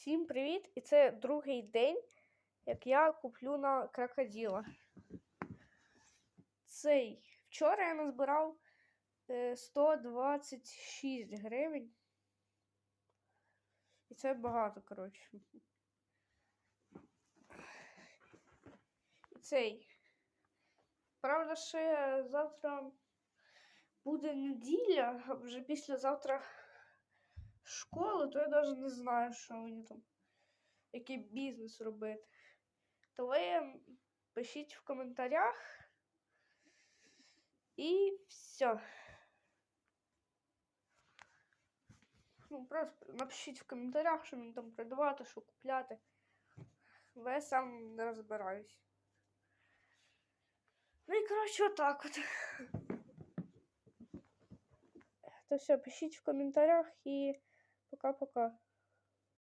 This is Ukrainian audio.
Всім привіт! І це другий день, як я куплю на крокодила. Цей вчора я назбирав е, 126 гривень. І це багато, коротше. І цей. Правда, ще завтра буде неділя, вже післязавтра школи, то я навіть не знаю, що мені там, який бізнес робити. То ви пишіть в коментарях. І все. Ну, просто напишіть в коментарях, що мені там продавати, що купляти. Бо я сам не розбираюсь. Ну і коротше, отак от. То все, пишіть в коментарях і пока-пока.